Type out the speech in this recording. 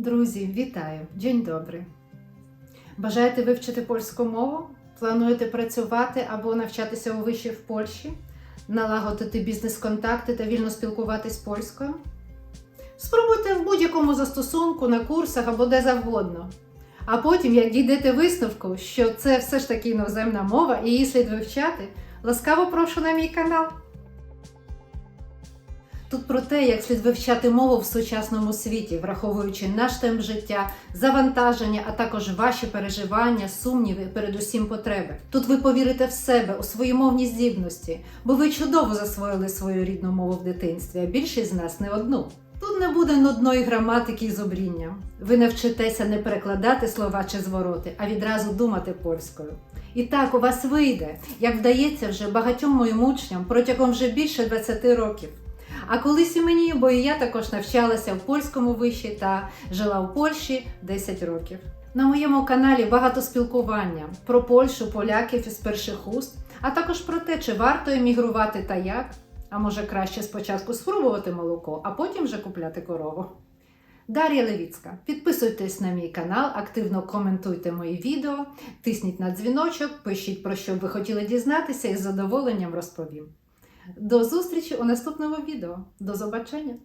Друзі, вітаю! День добрий! Бажаєте вивчити польську мову? Плануєте працювати або навчатися у виші в Польщі, налагодити бізнес-контакти та вільно спілкуватись польською? Спробуйте в будь-якому застосунку, на курсах або де завгодно. А потім, як дійдете висновку, що це все ж таки іноземна мова і її слід вивчати, ласкаво прошу на мій канал. Тут про те, як слід вивчати мову в сучасному світі, враховуючи наш темп життя, завантаження, а також ваші переживання, сумніви, передусім потреби. Тут ви повірите в себе, у свої мовні здібності, бо ви чудово засвоїли свою рідну мову в дитинстві, а більшість з нас не одну. Тут не буде нудної граматики і зубріння. Ви навчитеся не перекладати слова чи звороти, а відразу думати польською. І так у вас вийде, як вдається вже багатьом моїм учням протягом вже більше 20 років. А колись і мені, бо і я також навчалася в польському виші та жила в Польщі 10 років. На моєму каналі багато спілкування про Польщу, поляків із перших уст, а також про те, чи варто емігрувати та як. А може краще спочатку спробувати молоко, а потім вже купляти корову. Дар'я Левіцька. Підписуйтесь на мій канал, активно коментуйте мої відео, тисніть на дзвіночок, пишіть про що ви хотіли дізнатися і з задоволенням розповім. До зустрічі у наступному відео. До побачення!